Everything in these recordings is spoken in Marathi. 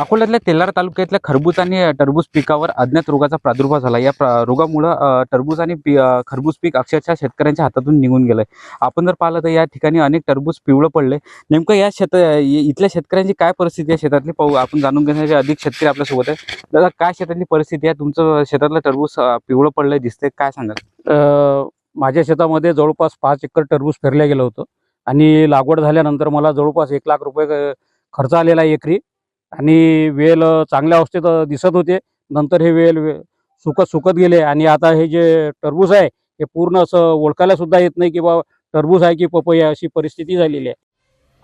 अकोल्यातल्या तेलार तालुक्यातल्या खरबूज आणि टरबूज पिकावर अज्ञात रोगाचा प्रादुर्भाव झाला. या रोगामुळं टरबूज आणि पी- खरबूज पीक अक्षरशः शेतकऱ्यांच्या हातातून निघून गेलंय. आपण जर पाहिलं तर या ठिकाणी अनेक टरबूज पिवळं पडले नेमकं या शेत इथल्या शेतकऱ्यांची काय परिस्थिती आहे शेतातली? पाहू आपण जाणून घेण्यासाठी अधिक शेतकरी आपल्यासोबत आहे दादा काय शेतातली परिस्थिती आहे? तुमचं शेतातलं टरबूज पिवळं पडलंय दिसतंय. काय सांगाल? माझ्या शेतामध्ये जवळपास पाच एकर टरबूज पेरल्या गेलं होतं. आणि लागवड झाल्यानंतर मला जवळपास एक लाख रुपये खर्च आलेला आहे एकरी. आणि वेल चांगल्या अवस्थेत दिसत होते. नंतर हे वेल सुकत सुकत गेले. आणि आता हे जे टरबूज आहे हे पूर्ण असं ओळखायला सुद्धा येत नाही की बा टरबूज आहे की पपई अशी परिस्थिती झालेली आहे.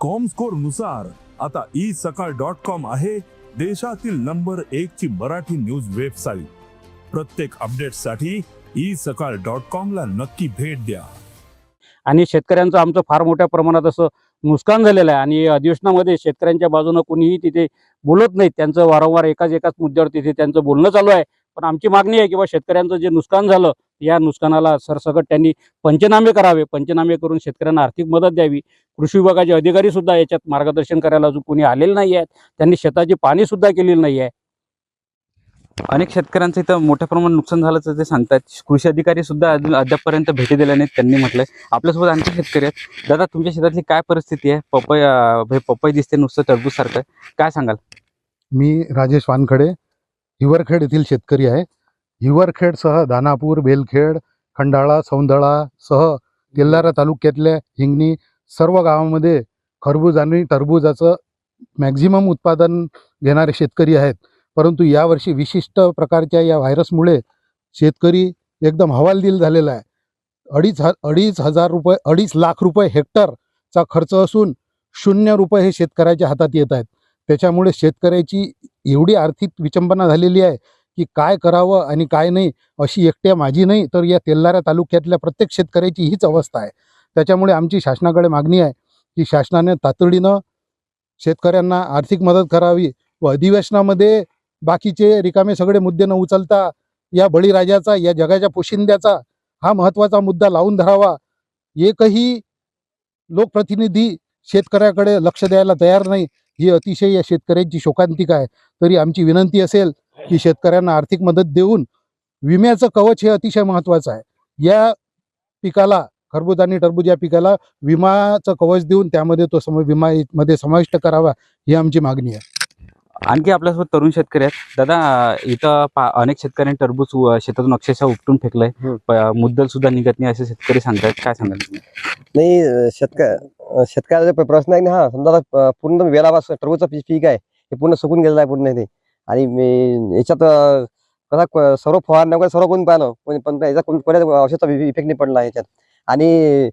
कॉमस्कोरनुसार आता ई सकाळ डॉट कॉम आहे देशातील नंबर एक ची मराठी न्यूज वेबसाईट प्रत्येक अपडेटसाठी ई सकाळ डॉट कॉम ला नक्की भेट द्या. आणि शेतकऱ्यांचं आमचं फार मोठ्या प्रमाणात असं नुकसान झालेलं आहे. आणि अधिवेशनामध्ये शेतकऱ्यांच्या बाजूनं कोणीही तिथे बोलत नाहीत. त्यांचं वारंवार एकाच एकाच मुद्द्यावर तिथे त्यांचं बोलणं चालू आहे. पण आमची मागणी आहे की बा शेतकऱ्यांचं जे नुकसान झालं या नुकसानाला सरसकट त्यांनी पंचनामे करावे. पंचनामे करून शेतकऱ्यांना आर्थिक मदत द्यावी. कृषी विभागाचे अधिकारी सुद्धा याच्यात मार्गदर्शन करायला अजून कोणी आलेले नाही आहेत त्यांनी शेताची पाणी सुद्धा केलेली नाही आहे अनेक शेतकऱ्यांचं इथं मोठ्या प्रमाणात नुकसान झाल्याचं ते सांगतात कृषी अधिकारी सुद्धा अजून अद्यापपर्यंत भेटी दिल्या नाहीत त्यांनी म्हटलंय. आपल्यासोबत आणखी शेतकरी आहेत. दादा तुमच्या शेतातली काय परिस्थिती आहे? पपई हे पपई दिसते नुसतं टरबूज सारखं. काय सांगाल? मी राजेश वानखडे हिवरखेड येथील शेतकरी आहे. हिवरखेडसह दानापूर बेलखेड खंडाळा सौंदळा सह तेल्हारा तालुक्यातल्या हिंगणी सर्व गावामध्ये खरबूज आणि टरबूजाचं मॅक्झिमम उत्पादन घेणारे शेतकरी आहेत. परंतु यावर्षी विशिष्ट प्रकारच्या या व्हायरसमुळे शेतकरी एकदम हवालदिल झालेला आहे. अडीच ह अडीच हजार रुपये अडीच लाख रुपये हेक्टरचा खर्च असून शून्य रुपये हे शेतकऱ्याच्या हातात येत आहेत. त्याच्यामुळे शेतकऱ्याची एवढी आर्थिक विचंबना झालेली आहे की काय करावं आणि काय नाही अशी एकट्या माझी नाही तर या तेल्हारा तालुक्यातल्या प्रत्येक शेतकऱ्याची हीच अवस्था आहे. त्याच्यामुळे आमची शासनाकडे मागणी आहे की शासनाने तातडीनं शेतकऱ्यांना आर्थिक मदत करावी व अधिवेशनामध्ये बाकीचे रिकामे सगळे मुद्दे न उचलता या बळीराजाचा या जगाच्या पोशिंद्याचा हा महत्त्वाचा मुद्दा लावून धरावा. एकही लोकप्रतिनिधी शेतकऱ्याकडे लक्ष द्यायला तयार नाही ही अतिशय या शेतकऱ्यांची शोकांतिका आहे. तरी आमची विनंती असेल की शेतकऱ्यांना आर्थिक मदत देऊन विम्याचं कवच हे अतिशय महत्त्वाचं आहे. या पिकाला खरबूज आणि टरबूज या पिकाला विमाचं कवच देऊन त्यामध्ये तो सम विमा मध्ये समाविष्ट करावा ही आमची मागणी आहे. आणखी आपल्यासोबत तरुण शेतकरी आहेत. दादा इथं पा- अनेक शेतकऱ्यांनी टरबूज शेतातून अक्षरशः उपटून फेकलंय. हम्म. प- मुद्दल सुद्धा निघत नाही असे शेतकरी सांगतायत. काय सांगाल तुम्ही? नाही अं, शेतक शेतकऱ्याचा प- प्रश्न आहे ना हा. समजा आता, अं, पूर्ण वेलापासून टरबूजचं पी- पीक आहे. हे पूर्ण सुकून गेलेलं आहे पूर्ण ते आणि मे- याच्यात अं, कसा क- सर्व फवारण्या वगैरे सर्व कोणी पाहिलं पण पण याचा कोण- कोणत्या औषधाचा इफेक्ट नाही पडला याच्यात. आणि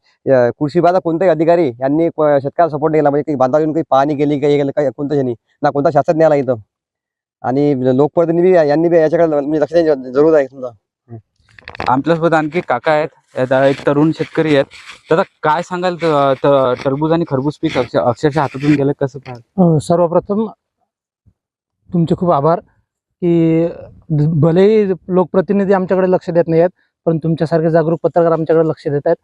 कृषी विभागाचा कोणताही अधिकारी यांनी क- शेतकऱ्याला सपोर्ट नाही केला. म्हणजे काही बांधा येऊन काही पाहणी केली काही केलं काही कोणत्याच यांनी ना कोणता आला इथं. आणि लोकप्रतिनिधी यांनी बी याच्याकडे म्हणजे लक्ष द्यायची जरूर आहे समजा. आपल्यासोबत आणखी काका आहेत. एक तरुण शेतकरी आहेत. दादा काय सांगाल टरबूज आणि खरबूज पीक अक्ष- अक्षरशः हातातून गेलं कसं पाहाल? सर्वप्रथम तुमचे खूप आभार की भलेही लोकप्रतिनिधी आमच्याकडे लक्ष देत नाही आहेत पण तुमच्यासारखे जागरूक पत्रकार आमच्याकडे लक्ष देत आहेत.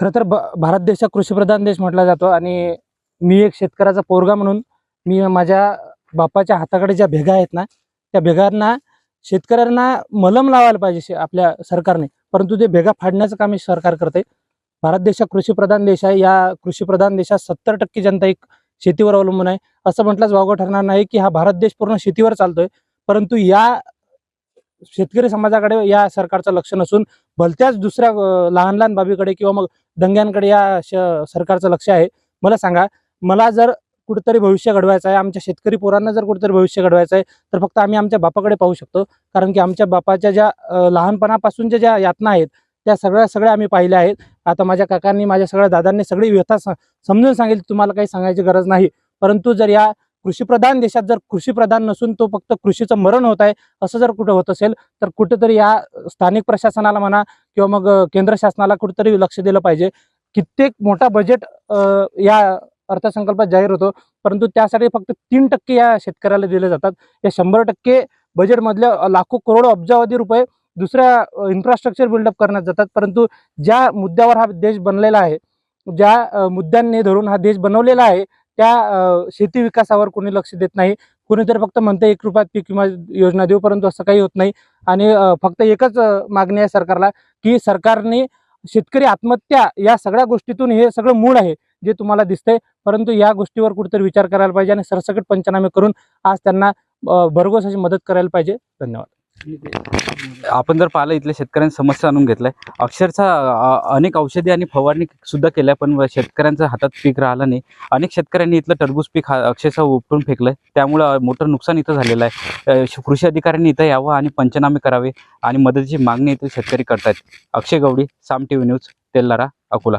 खरं तर भारत देश हा कृषीप्रधान देश म्हटला जातो आणि मी एक शेतकऱ्याचा पोरगा म्हणून मी माझ्या बापाच्या हाताकडे ज्या भेगा आहेत ना त्या भेगांना शेतकऱ्यांना मलम लावायला पाहिजे शे- आपल्या सरकारने. परंतु ते भेगा फाडण्याचं काम हे सरकार करते भारत देश हा कृषीप्रधान देश आहे. या कृषीप्रधान देशात सत्तर टक्के जनता एक शेतीवर अवलंबून आहे. असं म्हटलंच वावगं ठरणार नाही की हा भारत देश पूर्ण शेतीवर चालतोय. परंतु या शेतकरी समाजाकडे या सरकारचं लक्ष नसून भलत्याच दुसऱ्या लहान लहान बाबीकडे किंवा मग दंग्यांकडे या श- सरकारचं लक्ष आहे. मला सांगा मला जर कुठेतरी भविष्य घडवायचं आहे आमच्या शेतकरी पोरांना जर कुठेतरी भविष्य घडवायचं आहे तर फक्त आम्ही आमच्या बापाकडे पाहू शकतो. कारण की आमच्या बापाच्या ज्या लहानपणापासूनच्या ज्या यातना आहेत त्या सगळ्या सगळ्या आम्ही पाहिल्या आहेत. आता माझ्या काकांनी माझ्या सगळ्या दादांनी सगळी व्यथा समजून सांगितली तुम्हाला काही सांगायची गरज नाही. परंतु जर या कृषीप्रधान देशात जर कृषीप्रधान नसून तो फक्त कृषीचं मरण होत आहे असं जर कुठं होत असेल तर कुठेतरी या स्थानिक प्रशासनाला म्हणा किंवा मग केंद्र शासनाला कुठेतरी लक्ष दिलं पाहिजे. कित्येक मोठा बजेट या अर्थसंकल्पात जाहीर होतो परंतु त्यासाठी फक्त तीन टक्के या शेतकऱ्याला दिले जातात. या शंभर टक्के बजेटमधल्या लाखो करोड अब्जावधी रुपये दुसऱ्या इन्फ्रास्ट्रक्चर बिल्डअप करण्यात जातात. परंतु ज्या मुद्द्यावर हा देश बनलेला आहे ज्या मुद्द्यांनी धरून हा देश बनवलेला आहे त्या शेती विकासावर कोणी लक्ष देत नाही. कोणीतरी फक्त म्हणतं एक रुपयात पीक विमा योजना देऊ परंतु असं काही होत नाही. आणि फक्त एकच मागणी आहे सरकारला की सरकारने शेतकरी आत्महत्या या सगळ्या गोष्टीतून हे सगळं मूळ आहे जे तुम्हाला दिसतंय. परंतु या गोष्टीवर कुठेतरी विचार करायला पाहिजे आणि सरसकट पंचनामे करून आज त्यांना भरघोस अशी मदत करायला पाहिजे. धन्यवाद. आपण जर पाहिलं इथल्या शेतकऱ्यांनी समस्या आणून घेतलाय. अक्षरशः अनेक औषधी आणि फवारणी सुद्धा केल्या पण शेतकऱ्यांच्या हातात पीक राहिलं नाही. अनेक शेतकऱ्यांनी इथलं टरबूज पीक हा अक्षरशः उपटून फेकलंय. त्यामुळं मोठं नुकसान इथं झालेलं आहे. कृषी अधिकाऱ्यांनी इथं यावं आणि पंचनामे करावे आणि मदतीची मागणी इथं शेतकरी करतायत. Akshay Gawdi Saam T V news Telhara Akola.